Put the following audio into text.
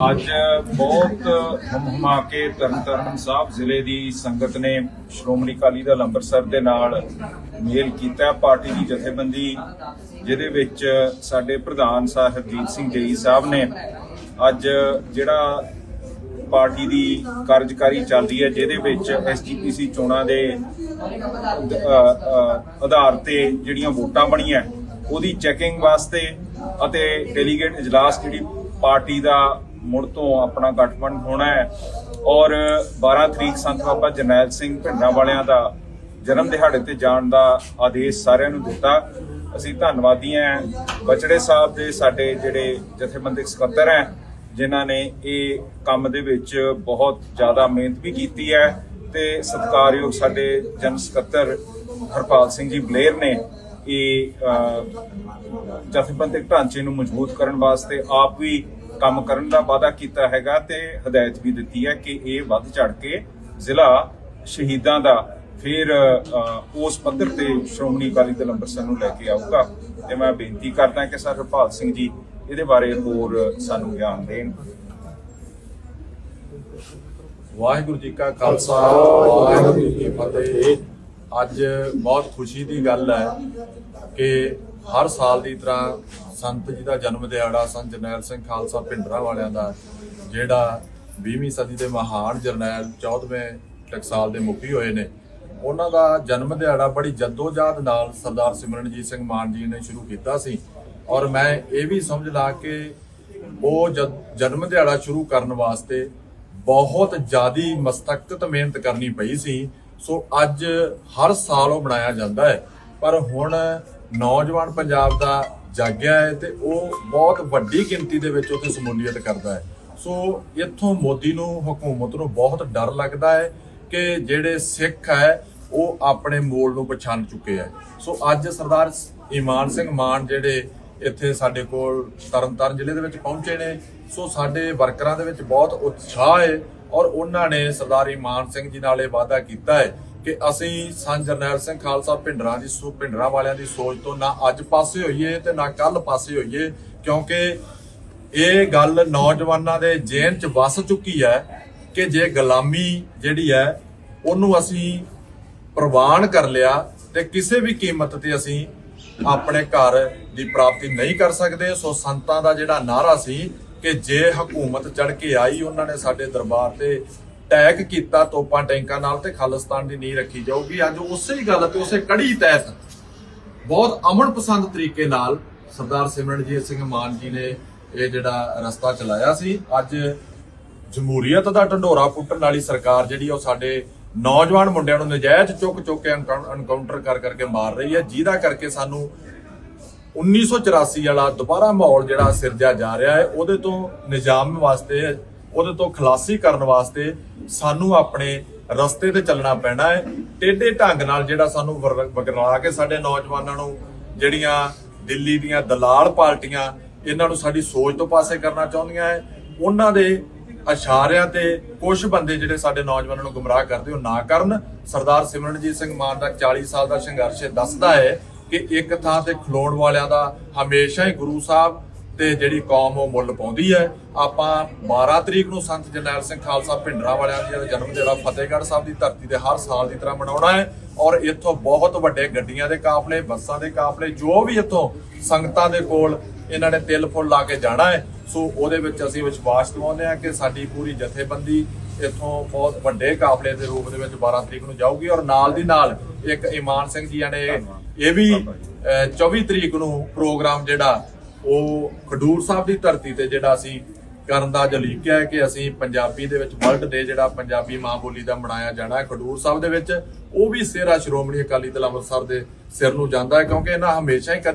ਅੱਜ ਬਹੁਤ ਹਮਾ ਕੇ ਤਰਨਤਾਰਨ ਸਾਹਿਬ ਜ਼ਿਲ੍ਹੇ ਦੀ ਸੰਗਤ ਨੇ ਸ਼੍ਰੋਮਣੀ ਅਕਾਲੀ ਦਲ ਅੰਮ੍ਰਿਤਸਰ ਦੇ ਨਾਲ ਮੇਲ ਕੀਤਾ ਪਾਰਟੀ ਦੀ ਜਥੇਬੰਦੀ, ਜਿਹਦੇ ਵਿੱਚ ਸਾਡੇ ਪ੍ਰਧਾਨ ਸਾਹਿਬ ਹਰਜੀਤ ਸਿੰਘ ਜੇਈ ਸਾਹਿਬ ਨੇ ਅੱਜ ਜਿਹੜਾ ਪਾਰਟੀ ਦੀ ਕਾਰਜਕਾਰੀ ਚੱਲਦੀ ਹੈ, ਜਿਹਦੇ ਵਿੱਚ ਐਸਜੀਪੀਸੀ ਚੋਣਾਂ ਦੇ ਆਧਾਰ ਤੇ ਜਿਹੜੀਆਂ ਵੋਟਾਂ ਬਣੀਆਂ, ਉਹਦੀ ਚੈਕਿੰਗ ਵਾਸਤੇ ਅਤੇ ਡੈਲੀਗੇਟ ਇਜਲਾਸ ਜਿਹੜੀ ਪਾਰਟੀ ਦਾ ਮੁੜ ਤੋਂ ਆਪਣਾ ਗਠਬੰਧਨ ਹੋਣਾ ਹੈ। ਔਰ 12 ਤਰੀਕ ਸੰਤ ਬਾਬਾ ਜਰਨੈਲ ਸਿੰਘ ਭਿੰਡਰਾਂ ਵਾਲਿਆਂ ਦਾ ਜਨਮ ਦਿਹਾੜੇ ਤੇ ਜਾਣ ਦਾ ਆਦੇਸ਼ ਸਾਰਿਆਂ ਨੂੰ ਦਿੱਤਾ। ਅਸੀਂ ਧੰਨਵਾਦੀ ਹਾਂ। ਬਚੜੇ ਸਾਹਿਬ ਦੇ ਸਾਡੇ ਜਿਹੜੇ ਜਥੇਬੰਦਕ ਸਕੱਤਰ ਹੈ, ਜਿਨ੍ਹਾਂ ਨੇ ਇਹ ਕੰਮ ਦੇ ਵਿੱਚ ਬਹੁਤ ਜ਼ਿਆਦਾ ਮਿਹਨਤ ਵੀ ਕੀਤੀ ਹੈ ਤੇ ਸਤਿਕਾਰਯੋਗ ਸਾਡੇ ਜਨ ਸਕੱਤਰ ਹਰਪਾਲ ਸਿੰਘ ਜੀ ਬਲੇਰ ਨੇ ਇਹ ਜਥੇਬੰਦਕ ਢਾਂਚੇ ਨੂੰ ਮਜ਼ਬੂਤ ਕਰਨ ਵਾਸਤੇ ਆਪ ਵੀ ਕੰਮ ਕਰਨ ਦਾ ਵਾਅਦਾ ਕੀਤਾ ਹੈਗਾ ਤੇ ਹਦਾਇਤ ਵੀ ਦਿੱਤੀ ਹੈ ਕਿ ਇਹ ਵੱਧ ਚੜ ਕੇ ਜ਼ਿਲ੍ਹਾ ਸ਼ਹੀਦਾਂ ਦਾ ਫਿਰ ਉਸ ਪੱਧਰ ਤੇ ਸ਼੍ਰੋਮਣੀ ਅਕਾਲੀ ਦਲ ਅੰਮ੍ਰਿਤਸਰ ਨੂੰ ਲੈ ਕੇ ਆਊਗਾ। ਤੇ ਮੈਂ ਬੇਨਤੀ ਕਰਦਾ ਕਿ ਸਰ ਹਰਪਾਲ ਸਿੰਘ ਜੀ ਇਹਦੇ ਬਾਰੇ ਹੋਰ ਸਾਨੂੰ ਗਿਆਨ ਦੇਣ। ਵਾਹਿਗੁਰੂ ਜੀ ਕਾ ਖਾਲਸਾ, ਵਾਹਿਗੁਰੂ ਜੀ ਕੀ ਫਤਿਹ। ਅੱਜ ਬਹੁਤ ਖੁਸ਼ੀ ਦੀ ਗੱਲ ਹੈ ਕਿ ਹਰ ਸਾਲ ਦੀ ਤਰ੍ਹਾਂ ਸੰਤ ਜੀ ਦਾ ਜਨਮ ਦਿਹਾੜਾ ਸੰਤ ਜਰਨੈਲ ਸਿੰਘ ਖਾਲਸਾ ਭਿੰਡਰਾਂ ਵਾਲਿਆਂ ਦਾ, ਜਿਹੜਾ 20ਵੀਂ ਸਦੀ ਦੇ ਮਹਾਨ ਜਰਨੈਲ 14ਵੇਂ ਟਕਸਾਲ ਦੇ ਮੁਖੀ ਹੋਏ ਨੇ। ਉਹਨਾਂ ਦਾ ਜਨਮ ਦਿਹਾੜਾ ਬੜੀ ਜੱਦੋ-ਜਹਿਦ ਨਾਲ ਸਰਦਾਰ ਸਿਮਰਨਜੀਤ ਸਿੰਘ ਮਾਨ ਜੀ ਨੇ ਸ਼ੁਰੂ ਕੀਤਾ ਸੀ। ਔਰ ਮੈਂ ਇਹ ਵੀ ਸਮਝ ਲਾ ਕਿ ਉਹ ਜਦ ਜਨਮ ਦਿਹਾੜਾ ਸ਼ੁਰੂ ਕਰਨ ਵਾਸਤੇ ਬਹੁਤ ਜ਼ਿਆਦੀ ਮਸਤਕਤ ਮਿਹਨਤ ਕਰਨੀ ਪਈ ਸੀ। ਸੋ ਅੱਜ ਹਰ ਸਾਲ ਉਹ ਬਣਾਇਆ ਜਾਂਦਾ ਹੈ। ਪਰ ਹੁਣ ਨੌਜਵਾਨ ਪੰਜਾਬ ਦਾ ਜਾਗਿਆ ਹੈ ਤੇ ਉਹ ਬਹੁਤ ਵੱਡੀ ਗਿਣਤੀ ਦੇ ਵਿੱਚ ਉੱਥੇ ਸਮੂਲੀਅਤ ਕਰਦਾ ਹੈ। ਸੋ ਇੱਥੋਂ ਮੋਦੀ ਨੂੰ, ਹਕੂਮਤ ਨੂੰ ਬਹੁਤ ਡਰ ਲੱਗਦਾ ਹੈ ਕਿ ਜਿਹੜੇ ਸਿੱਖ ਹੈ, ਉਹ ਆਪਣੇ ਮੂਲ ਨੂੰ ਪਛਾਣ ਚੁੱਕੇ ਹੈ। ਸੋ ਅੱਜ ਸਰਦਾਰ ਇਮਾਨ ਸਿੰਘ ਮਾਨ ਜਿਹੜੇ ਇੱਥੇ ਸਾਡੇ ਕੋਲ ਤਰਨਤਾਰਨ ਜ਼ਿਲ੍ਹੇ ਦੇ ਵਿੱਚ ਪਹੁੰਚੇ ਨੇ, ਸੋ ਸਾਡੇ ਵਰਕਰਾਂ ਦੇ ਵਿੱਚ ਬਹੁਤ ਉਤਸ਼ਾਹ ਹੈ ਔਰ ਉਹਨਾਂ ਨੇ ਸਰਦਾਰ ਇਮਾਨ ਸਿੰਘ ਜੀ ਨਾਲ ਇਹ ਵਾਅਦਾ ਕੀਤਾ ਹੈ ਕਿ ਅਸੀਂ ਸੰਤ ਜਰਨੈਲ ਸਿੰਘ ਖਾਲਸਾ ਭਿੰਡਰਾਂ ਦੀ ਸੋ ਭਿੰਡਰਾਂ ਵਾਲਿਆਂ ਦੀ ਸੋਚ ਤੋਂ ਨਾ ਅੱਜ ਪਾਸੇ ਹੋਈਏ ਤੇ ਨਾ ਕੱਲ ਪਾਸੇ ਹੋਈਏ, ਕਿਉਂਕਿ ਇਹ ਗੱਲ ਨੌਜਵਾਨਾਂ ਦੇ ਜੇਨ ਚ ਵਸ ਚੁੱਕੀ ਹੈ ਕਿ ਜੇ ਗੁਲਾਮੀ ਜਿਹੜੀ ਹੈ, ਉਹਨੂੰ ਅਸੀਂ ਪ੍ਰਵਾਨ ਕਰ ਲਿਆ ਤੇ ਕਿਸੇ ਵੀ ਕੀਮਤ ਤੇ ਅਸੀਂ ਆਪਣੇ ਘਰ ਦੀ ਪ੍ਰਾਪਤੀ ਨਹੀਂ ਕਰ ਸਕਦੇ। ਸੋ ਸੰਤਾਂ ਦਾ ਜਿਹੜਾ ਨਾਰਾ ਸੀ ਕਿ ਜੇ ਹਕੂਮਤ ਚੜ ਕੇ ਆਈ, ਉਹਨਾਂ ਨੇ ਸਾਡੇ ਦਰਬਾਰ ਤੇ ਟੈਗ ਕੀਤਾ ਤੋਪਾਂ ਟੈਂਕਾਂ ਨਾਲ ਤੇ ਖਾਲਿਸਤਾਨ ਦੀ ਨੀਂਹ ਰੱਖੀ ਜਾਊਗੀ। ਅੱਜ ਉਸੇ ਹੀ ਗੱਲ ਤੇ ਉਸੇ ਕੜੀ ਤਹਿਤ ਬਹੁਤ ਅਮਨ ਪਸੰਦ ਤਰੀਕੇ ਨਾਲ ਸਰਦਾਰ ਸਿਮਰਨਜੀਤ ਸਿੰਘ ਮਾਨ ਜੀ ਨੇ ਇਹ ਜਿਹੜਾ ਰਸਤਾ ਚਲਾਇਆ ਸੀ। ਅੱਜ ਜਮਹੂਰੀਅਤ ਦਾ ਢੰਡੋਰਾ ਪੁੱਟਣ ਵਾਲੀ ਸਰਕਾਰ ਜਿਹੜੀ ਉਹ ਸਾਡੇ ਨੌਜਵਾਨ ਮੁੰਡਿਆਂ ਨੂੰ ਨਜਾਇਜ਼ ਚੁੱਕ ਚੁੱਕ ਕੇ ਐਨਕਾਊਂਟਰ ਕਰ, ਕਰਕੇ ਮਾਰ ਰਹੀ ਹੈ ਜਿਹਦਾ ਕਰਕੇ ਸਾਨੂੰ 1984 ਵਾਲਾ ਦੁਬਾਰਾ ਮਾਹੌਲ ਜਿਹੜਾ ਸਿਰਜਿਆ ਜਾ ਰਿਹਾ ਹੈ, ਉਹਦੇ ਤੋਂ ਨਿਜ਼ਾਮ ਵਾਸਤੇ ਉਹਦੇ ਤੋਂ ਖਲਾਸੀ ਕਰਨ ਵਾਸਤੇ ਸਾਨੂੰ ਆਪਣੇ ਰਸਤੇ ਤੇ ਚੱਲਣਾ ਪੈਣਾ ਹੈ। ਟੇਢੇ ਢੰਗ ਨਾਲ ਜਿਹੜਾ ਸਾਨੂੰ ਵਗਰਾ ਕੇ ਸਾਡੇ ਨੌਜਵਾਨਾਂ ਨੂੰ ਜਿਹੜੀਆਂ ਦਿੱਲੀ ਦੀਆਂ ਦਲਾਲ ਪਾਰਟੀਆਂ ਇਹਨਾਂ ਨੂੰ ਸਾਡੀ ਸੋਚ ਤੋਂ ਪਾਸੇ ਕਰਨਾ ਚਾਹੁੰਦੀਆਂ ਹੈ, ਉਹਨਾਂ ਦੇ ਇਸ਼ਾਰਿਆਂ ਤੇ ਕੁਝ ਬੰਦੇ ਜਿਹੜੇ ਸਾਡੇ ਨੌਜਵਾਨਾਂ ਨੂੰ ਗੁੰਮਰਾਹ ਕਰਦੇ ਉਹ ਨਾ ਕਰਨ। ਸਰਦਾਰ ਸਿਮਰਨਜੀਤ ਸਿੰਘ ਮਾਨ ਦਾ 40 ਸਾਲ ਦਾ ਸੰਘਰਸ਼ ਦੱਸਦਾ ਹੈ ਕਿ ਇੱਕ ਥਾਂ ਤੇ ਖਲੋਣ ਵਾਲਿਆਂ ਦਾ ਹਮੇਸ਼ਾ ਹੀ ਗੁਰੂ ਸਾਹਿਬ ਤੇ ਜਿਹੜੀ ਕੌਮ ਉਹ ਮੁੱਲ ਪਾਉਂਦੀ ਹੈ। ਆਪਾਂ 12 ਤਰੀਕ ਨੂੰ ਸੰਤ ਜਰਨੈਲ ਸਿੰਘ ਖਾਲਸਾ ਭਿੰਡਰਾਂ ਵਾਲਿਆਂ ਦਾ ਜਨਮ ਜਿਹੜਾ ਫਤਿਹਗੜ੍ਹ ਸਾਹਿਬ ਦੀ ਧਰਤੀ ਤੇ ਹਰ ਸਾਲ ਦੀ ਤਰ੍ਹਾਂ ਮਨਾਉਣਾ ਹੈ ਔਰ ਇੱਥੋਂ ਬਹੁਤ ਵੱਡੇ ਗੱਡੀਆਂ ਦੇ ਕਾਫਲੇ ਬੱਸਾਂ ਦੇ ਕਾਫਲੇ ਜੋ ਵੀ ਇੱਥੋਂ ਸੰਗਤਾਂ ਦੇ ਕੋਲ ਇਹਨਾਂ ਨੇ ਤਿਲ ਫੁੱਲ ਲਾ ਕੇ ਜਾਣਾ ਹੈ ਸੋ ਉਹਦੇ ਵਿੱਚ ਅਸੀਂ ਵਿਸ਼ਵਾਸ ਦਿਵਾਉਂਦੇ ਹਾਂ ਕਿ ਸਾਡੀ ਪੂਰੀ ਜਥੇਬੰਦੀ ਇੱਥੋਂ ਬਹੁਤ ਵੱਡੇ ਕਾਫਲੇ ਦੇ ਰੂਪ ਦੇ ਵਿੱਚ 12 ਤਰੀਕ ਨੂੰ ਜਾਊਗੀ ਔਰ ਨਾਲ ਦੀ ਨਾਲ ਇੱਕ ਇਮਾਨ ਸਿੰਘ ਜੀਆਂ ਨੇ ਇਹ ਵੀ ਅਹ, 24 ਤਰੀਕ ਨੂੰ ਪ੍ਰੋਗਰਾਮ ਜਿਹੜਾ ਉਹ ਖਡੂਰ ਸਾਹਿਬ ਦੀ ਧਰਤੀ ਤੇ ਜਿਹੜਾ ਅਸੀਂ ਕਰਨ ਦਾ ਜਲੀਕਿਆ ਹੈ ਕਿ ਅਸੀਂ ਪੰਜਾਬੀ ਦੇ ਵਿੱਚ ਵਰਲਡ ਡੇ ਜਿਹੜਾ ਪੰਜਾਬੀ ਮਾਂ ਬੋਲੀ ਦਾ ਮਨਾਇਆ ਜਾਣਾ ਹੈ ਖਡੂਰ ਸਾਹਿਬ ਦੇ ਵਿੱਚ, ਉਹ ਵੀ ਸਿਹਰਾ ਸ਼੍ਰੋਮਣੀ ਅਕਾਲੀ ਦਲ ਅੰਮ੍ਰਿਤਸਰ ਦੇ ਸਿਰ ਨੂੰ ਜਾਂਦਾ ਹੈ ਕਿਉਂਕਿ ਇਹਨਾਂ ਹਮੇਸ਼ਾ ਹੀ ਕਦੀ